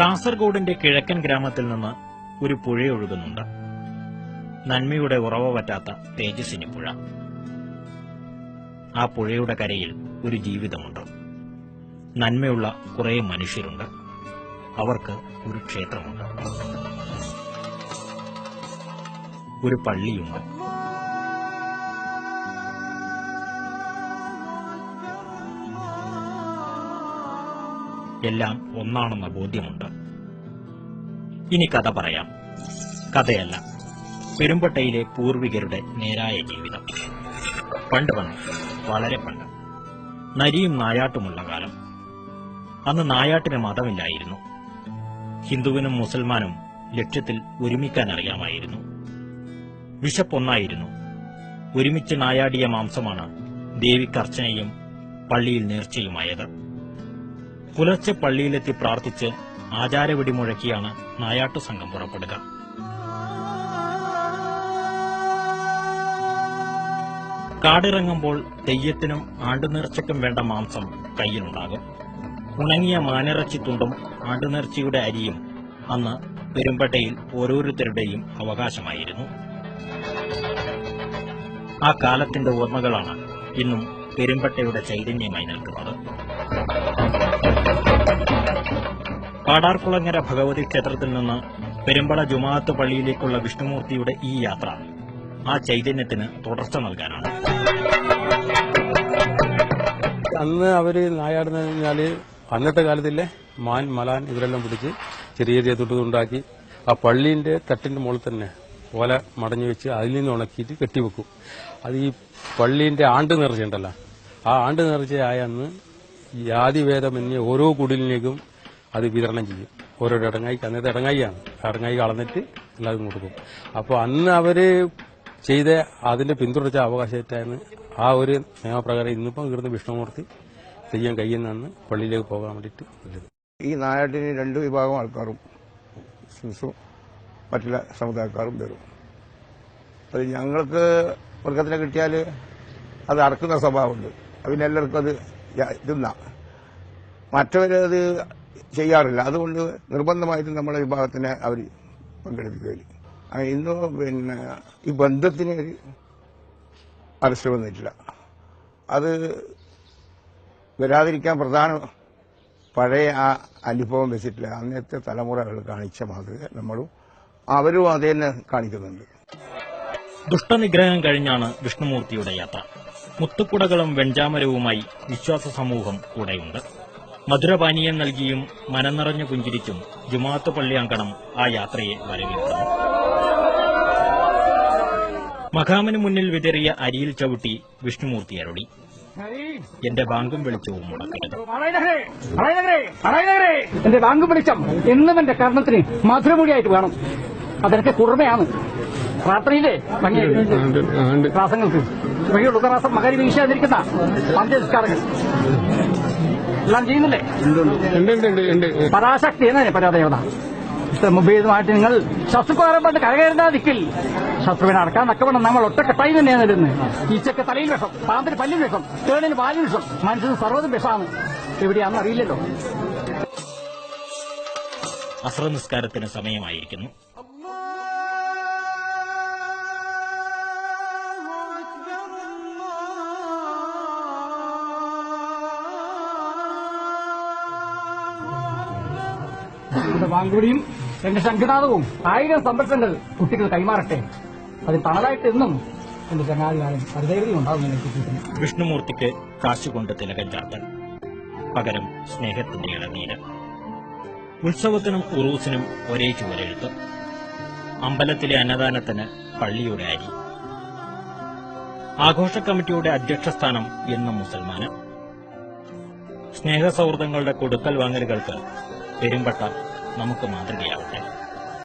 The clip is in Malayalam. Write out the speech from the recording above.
കാസർഗോഡിന്റെ കിഴക്കൻ ഗ്രാമത്തിൽ നിന്ന് ഒരു പുഴയൊഴുകുന്നുണ്ട് നന്മയുടെ ഉറവ പറ്റാത്ത തേജസ്സിനി പുഴ. ആ പുഴയുടെ കരയിൽ ഒരു ജീവിതമുണ്ട്. നന്മയുള്ള കുറെ മനുഷ്യരുണ്ട്. അവർക്ക് ഒരു ക്ഷേത്രമുണ്ട്. ഒരു പള്ളിയുണ്ട്. എല്ലാം ഒന്നാണെന്ന ബോധ്യമുണ്ട്. ഇനി കഥ പറയാം. കഥയല്ല പെരുമ്പട്ടയിലെ പൂർവികരുടെ നേരായ ജീവിതം. പണ്ട് പണ്ട് വളരെ പണ്ട്. നരിയും നായാട്ടുമുള്ള കാലം. അന്ന് നായാട്ടിന് മതമില്ലായിരുന്നു. ഹിന്ദുവിനും മുസൽമാനും ലക്ഷ്യത്തിൽ ഒരുമിക്കാൻ അറിയാമായിരുന്നു വിശപ്പൊന്നായിരുന്നു. ഒരുമിച്ച് നായാടിയ മാംസമാണ് ദേവിക്കർച്ചനയും പള്ളിയിൽ നേർച്ചയുമായത്. പുലർച്ചെ പള്ളിയിലെത്തി പ്രാർത്ഥിച്ച് ആചാരവെടി മുഴക്കിയാണ് നായാട്ടു സംഘം പുറപ്പെടുക. കാടിറങ്ങുമ്പോൾ തെയ്യത്തിനും ആണ്ടുനേർച്ചയ്ക്കും വേണ്ട മാംസം കയ്യിലുണ്ടാകും. ഉണങ്ങിയ മാനിറച്ചി തുണ്ടും ആണ്ടുനേർച്ചയുടെ അരിയും അന്ന് പെരുമ്പട്ടയിൽ ഓരോരുത്തരുടെയും അവകാശമായിരുന്നു. ആ കാലത്തിന്റെ ഓർമ്മകളാണ് ഇന്നും പെരുമ്പട്ടയുടെ ചൈതന്യമായി നിൽക്കുന്നത്. കാടാർകുളങ്ങര ഭഗവതി ക്ഷേത്രത്തിൽ നിന്ന് പെരുമ്പള ജുമാഅത്ത് പള്ളിയിലേക്കുള്ള വിഷ്ണുമൂർത്തിയുടെ ഈ യാത്ര ആ ചൈതന്യത്തിന് തുടർച്ച നൽകാനാണ്. അന്ന് അവർ നായാടുന്ന കഴിഞ്ഞാൽ അന്നത്തെ കാലത്തില്ലേ മാൻ മലാൻ ഇവരെല്ലാം പിടിച്ച് ചെറിയ ചെറിയ തുണ്ടുണ്ടാക്കി ആ പള്ളീന്റെ തട്ടിന്റെ മുകളിൽ തന്നെ ഓല മടഞ്ഞു വെച്ച് അതിൽ നിന്ന് ഉണക്കിയിട്ട് കെട്ടിവെക്കും. അത് ഈ പള്ളീന്റെ ആണ്ട് നേർച്ചയുണ്ടല്ലോ ആ ആണ്ട് നേർച്ചയായ അന്ന് ഈ ആദിവേദമന്യ ഓരോ കുടിലിനേക്കും അത് വിതരണം ചെയ്യും. ഓരോ ഇടങ്ങായിക്ക് അന്നത്തെ ഇടങ്ങായിയാണ്. ഇടങ്ങായി കളഞ്ഞിട്ട് എല്ലാവർക്കും കൊടുക്കും അപ്പോൾ അന്ന് അവർ ചെയ്ത അതിന്റെ പിന്തുടർച്ച അവകാശമായിട്ടാണ് ആ ഒരു നിയമപ്രകാരം ഇന്നിപ്പം ഇവിടുന്ന് വിഷ്ണുമൂർത്തി തെയ്യം കയ്യിൽ നിന്ന് പള്ളിയിലേക്ക് പോകാൻ വേണ്ടിയിട്ട് ഈ നായാട്ടിന് രണ്ട് വിഭാഗം ആൾക്കാരും മുസ്ലിംസും മറ്റുള്ള സമുദായക്കാരും വരും. അത് ഞങ്ങൾക്ക് മൃഗത്തിനെ കിട്ടിയാൽ അത് അറക്കുന്ന സ്വഭാവമുണ്ട്. അതിനെല്ലാവർക്കും അത് തിന്നാം മറ്റവരത് ചെയ്യാറില്ല. അതുകൊണ്ട് നിർബന്ധമായിട്ടും നമ്മുടെ വിഭാഗത്തിനെ അവർ പങ്കെടുപ്പിക്കുകയില്ല. ഇന്ന് പിന്നെ ഈ ബന്ധത്തിന് ഒരു അറസ്റ്റ് വന്നിട്ടില്ല. അത് വരാതിരിക്കാൻ പ്രധാന പഴയ ആ അനുഭവം വെച്ചിട്ടില്ല. അന്നത്തെ തലമുറകൾ കാണിച്ച മാതൃക നമ്മളും അവരും അത് തന്നെ കാണിക്കുന്നുണ്ട്. ദുഷ്ടനിഗ്രഹം കഴിഞ്ഞാണ് വിഷ്ണുമൂർത്തിയുടെ യാത്ര. മുത്തുക്കുടകളും വെഞ്ചാമരവുമായി വിശ്വാസ സമൂഹം കൂടെയുണ്ട്. മധുരപാനീയം നൽകിയും മനനിറഞ്ഞു പുഞ്ചിരിച്ചും പള്ളി അങ്കണം ആ യാത്രയെ വരവേൽക്കുന്നു. മഖാമിന് മുന്നിൽ വിതറിയ അരിയിൽ ചവിട്ടി വിഷ്ണുമൂർത്തി അരുളി. എന്റെ ബാങ്കും വെളിച്ചവും മുടക്കരുത്. എന്റെ ബാങ്കും വെളിച്ചം എന്നും എന്റെ കർണത്തിന് മധുരമൊഴിയായിട്ട് വേണം. അതെനിക്ക് കുറുമയാണ്. പ്രാർത്ഥനയിലെ ഭംഗിയായിട്ട് പ്രാസങ്ങൾക്ക് വഴിയുള്ള പ്രാസം മകരി വീശാതിരിക്കുന്ന പഞ്ചസ്കാരങ്ങൾ എല്ലാം ചെയ്യുന്നില്ലേ? പരാശക്തി എന്നതിനെ പരാദേവത മുബീതുമായിട്ട് നിങ്ങൾ ശത്രുക്കാരം പണ്ട് കരകയറുന്നാ ദിക്കിൽ ശത്രുവിനെ അടക്കാൻ നക്കവണ്ണം നമ്മൾ ഒറ്റക്കെട്ടായി തന്നെയാണ് ഇരുന്നത് ഈച്ചക്ക് തലയിൽ വിഷം പാമ്പിന് പല്ലിൽ വിഷം തേണിന് പാലിൽ വിഷം മനുഷ്യന് സർവതും വിഷമാണ്. എവിടെയാണെന്ന് അറിയില്ലല്ലോ. അസ്രനിസ്കാരത്തിന് സമയമായിരിക്കുന്നു. എന്റെ വാങ്കുടിയും എന്റെ ശംഖനാഥവും ആയിരം സമ്പർക്കങ്ങൾ കുട്ടികൾ കൈമാറട്ടെ. അത് തണലായിട്ട് എന്നും എന്റെ ചങ്ങാതികാലം പരിദേവതി ഉണ്ടാകും വിഷ്ണുമൂർത്തിക്ക് കാശുകൊണ്ട് തിലകം ചാർത്തൽ പകരം സ്നേഹത്തിന്റെ ഇളനീര്. ഉത്സവത്തിനും ഉറൂസിനും ഒരേ ചുവരെഴുത്ത്. അമ്പലത്തിലെ അന്നദാനത്തിന് പള്ളിയുടെ അരി. ആഘോഷ കമ്മിറ്റിയുടെ അധ്യക്ഷസ്ഥാനം എന്നും മുസൽമാന്. സ്നേഹസൗഹൃദങ്ങളുടെ കൊടുക്കൽ വാങ്ങലുകൾക്ക് പെരുമ്പട്ട നമുക്ക് മാതൃകയാവട്ടെ.